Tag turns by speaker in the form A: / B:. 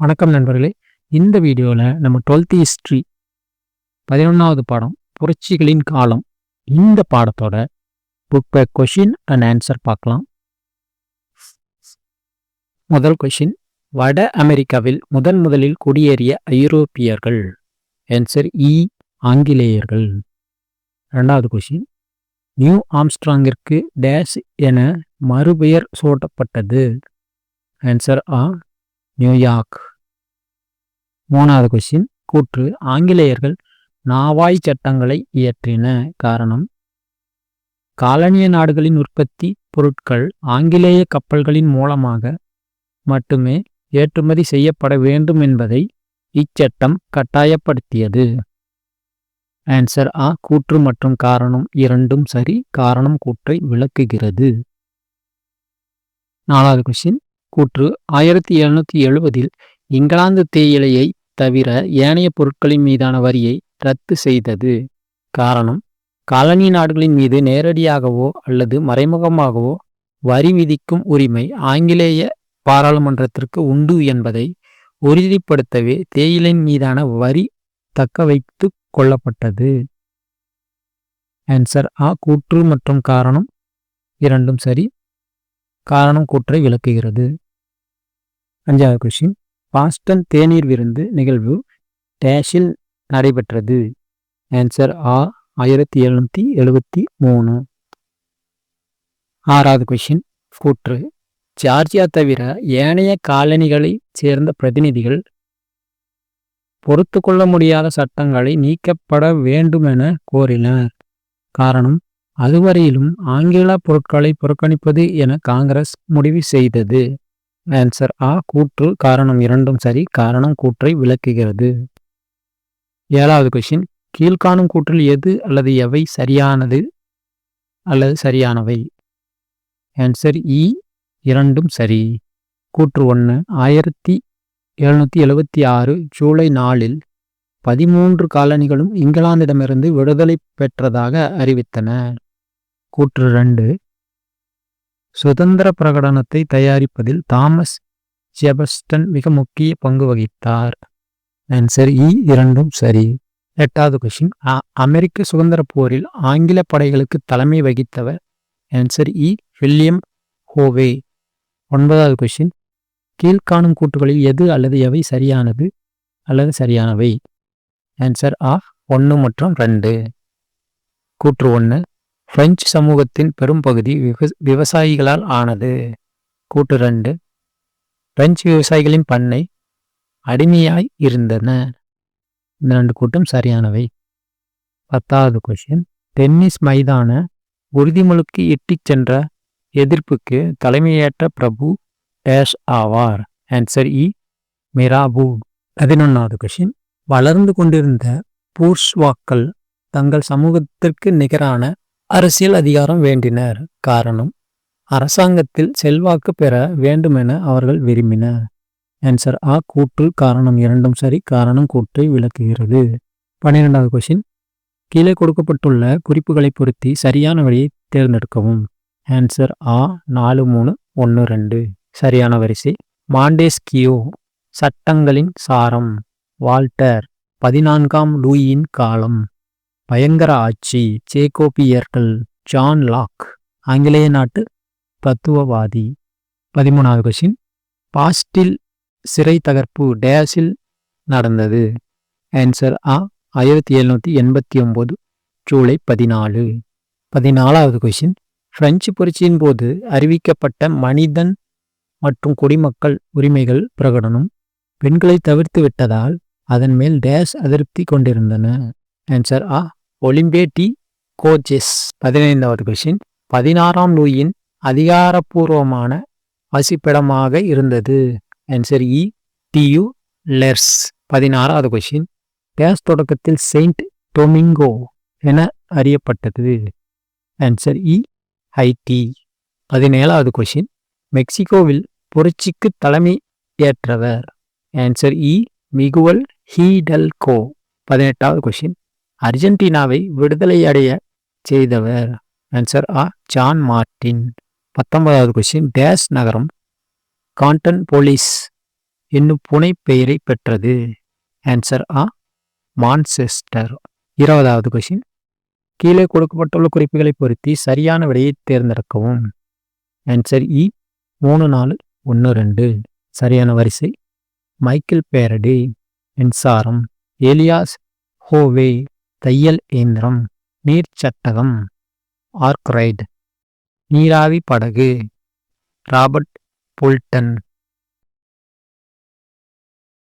A: வணக்கம் நண்பர்களே. இந்த வீடியோவில் நம்ம டுவெல்த் ஹிஸ்ட்ரி பதினொன்றாவது பாடம் புரட்சிகளின் காலம். இந்த பாடத்தோட book back question and answer பார்க்கலாம். முதல் கொஷின் வட அமெரிக்காவில் முதன் முதலில் குடியேறிய ஐரோப்பியர்கள். ஆன்சர் இ e, ஆங்கிலேயர்கள். ரெண்டாவது கொஷின் நியூ ஆம்ஸ்ட்ராங்கிற்கு டேஷ் என மறுபெயர் சூட்டப்பட்டது. ஆன்சர் ஆ நியூயார்க். மூணாவது கொஸ்டின் கூற்று ஆங்கிலேயர்கள் நாவாய் சட்டங்களை இயற்றின காரணம். காலனிய நாடுகளின் உற்பத்தி பொருட்கள் ஆங்கிலேய கப்பல்களின் மூலமாக மட்டுமே ஏற்றுமதி செய்யப்பட வேண்டும் என்பதை இச்சட்டம் கட்டாயப்படுத்தியது. ஆன்சர் ஆ கூற்று மற்றும் காரணம் இரண்டும் சரி காரணம் கூற்றை விளக்குகிறது. நாலாவது கொஸ்டின் கூற்று ஆயிரத்தி எழுநூத்தி எழுபதில் இங்கிலாந்து தேயிலையை தவிர ஏனைய பொருட்களின் மீதான வரியை ரத்து செய்தது. காரணம் காலனி நாடுகளின் மீது நேரடியாகவோ அல்லது மறைமுகமாகவோ வரி விதிக்கும் உரிமை ஆங்கிலேய பாராளுமன்றத்திற்கு உண்டு என்பதை உறுதிப்படுத்தவே தேயிலின் மீதான வரி தக்க வைத்து கொள்ளப்பட்டது. ஆன்சர் ஆ கூற்று மற்றும் காரணம் இரண்டும் சரி. காரணம் கூற்றை விளக்குகிறது. அஞ்சாவது கொஷின் பாஸ்டன் தேநீர் விருந்து நிகழ்வு டேஷில் நடைபெற்றது. ஆன்சர் ஆ ஆயிரத்தி எழுநூற்றி எழுபத்தி மூணு. ஆறாவது கொஷின் கூற்று. ஜார்ஜியா தவிர ஏனைய காலனிகளைச் சேர்ந்த பிரதிநிதிகள் பொறுத்து கொள்ள முடியாத சட்டங்களை நீக்கப்பட வேண்டுமென கோரினர். காரணம் அதுவரையிலும் ஆங்கில பொருட்களை புறக்கணிப்பது என காங்கிரஸ் முடிவு செய்தது. ஆன்சர் ஆ கூற்று காரணம் இரண்டும் சரி காரணம் கூற்றை விளக்குகிறது. ஏழாவது கொஷின் கீழ்காணும் கூற்றில் எது அல்லது எவை சரியானது அல்லது சரியானவை? ஆன்சர் இ e, இரண்டும் சரி. கூற்று ஒன்று ஆயிரத்தி எழுநூற்றி எழுபத்தி ஆறு ஜூலை நாலில் பதிமூன்று காலனிகளும் இங்கிலாந்திடமிருந்து விடுதலை பெற்றதாக அறிவித்தன கூற்று ரெண்டு சுதந்திர பிரகடனத்தை தயாரிப்பதில் தாமஸ் ஜெபஸ்டன் மிக முக்கிய பங்கு வகித்தார். ஆன்சர் இ இரண்டும் சரி. எட்டாவது கொஷின் அமெரிக்க சுதந்திர போரில் ஆங்கில படைகளுக்கு தலைமை வகித்தவர் ஆன்சர் இ வில்லியம் ஹோவே. ஒன்பதாவது கொஷின் கீழ்காணும் கூட்டுகளில் எது அல்லது எவை சரியானது அல்லது சரியானவை? ஆன்சர் ஆ ஒன்று மற்றும் ரெண்டு. கூற்று ஒன்று பிரெஞ்சு சமூகத்தின் பெரும்பகுதி விவசாயிகளால் ஆனது. கூட்டு ரெண்டு. பிரெஞ்சு விவசாயிகளின் பண்ணை அடிமையாய் இருந்தன. இந்த ரெண்டு கூட்டம் சரியானவை. பத்தாவது கொஷின் டென்னிஸ் மைதான உறுதிமொழிக்கு இட்டிச் சென்ற எதிர்ப்புக்கு தலைமையேற்ற பிரபு டேஷ் ஆவார். ஆன்சர் இ e. மிராபு. பதினொன்றாவது கொஷின் வளர்ந்து கொண்டிருந்த பூர்ஸ்வாக்கள் தங்கள் சமூகத்திற்கு நிகரான அரசியல் அதிகாரம் வேண்டினர். காரணம் அரசாங்கத்தில் செல்வாக்கு பெற வேண்டுமென அவர்கள் விரும்பினர். ஆன்சர் ஆ கூற்று காரணம் இரண்டும் சரி. காரணம் கூற்றை விளக்குகிறது. பன்னிரெண்டாவது கொஷின் கீழே கொடுக்கப்பட்டுள்ள குறிப்புகளை பொருத்தி சரியான வழியை தேர்ந்தெடுக்கவும். ஆன்சர் ஆ நாலு மூணு ஒன்று ரெண்டு. சரியான வரிசை. மாண்டேஸ்கியோ சட்டங்களின் சாரம். வால்டர் பதினான்காம் லூயின் காலம். பயங்கர ஆட்சி சேகோபியர்கள் ஜான் லாக் ஆங்கிலேய நாட்டு தத்துவவாதி. பதிமூணாவது கொஷின் பாஸ்டில் சிறை தகர்ப்பு டேஸில் நடந்தது. ஆன்சர் ஆ ஆயிரத்தி எழுநூற்றி எண்பத்தி ஒம்பது ஜூலை பதினாலு. பதினாலாவது கொஷின் பிரெஞ்சு புரட்சியின் போது அறிவிக்கப்பட்ட மனிதன் மற்றும் குடிமக்கள் உரிமைகள் பிரகடனம். பெண்களை தவிர்த்து விட்டதால் அதன் மேல் டேஸ் அதிருப்தி கொண்டிருந்தன. ஆன்சர் ஆ ஒலிம்பேட்டி டி பதினைந்தாவது கொஷின் பதினாறாம் லூயின் அதிகாரப்பூர்வமான வசிப்பிடமாக இருந்தது. ஆன்சர் இ டியு லெர்ஸ் பதினாறாவது கொஷின் பேஸ் தொடக்கத்தில் செயின்ட் டொமிங்கோ என அறியப்பட்டது. ஆன்சர் இ ஐடி பதினேழாவது கொஷின் மெக்சிகோவில் புரட்சிக்கு தலைமை ஏற்றவர். ஆன்சர் இ மிகுவல் ஹீடல்கோ பதினெட்டாவது கொஷின் அர்ஜென்டினாவை விடுதலை அடைய செய்தவர். ஆன்சர் ஆ ஜான் மார்டின் பத்தொன்பதாவது கொஸ்டின் டேஸ் நகரம் கான்டன் போலீஸ் என்னும் புனை பெயரை பெற்றது. ஆன்சர் ஆ மான்செஸ்டர் இருபதாவது கொஷின் கீழே கொடுக்கப்பட்டுள்ள குறிப்புகளை பொருத்தி சரியான விடையை தேர்ந்தெடுக்கவும். ஆன்சர் இ e. மூணு நாலு ஒன்று ரெண்டு. சரியான வரிசை. மைக்கேல் பேரடி மின்சாரம். எலியாஸ் ஹோவே தையல் இயந்திரம் நீர்ச்சட்டகம் ஆர்க்ரைட் நீராவி படகு ராபர்ட் புல்டன்.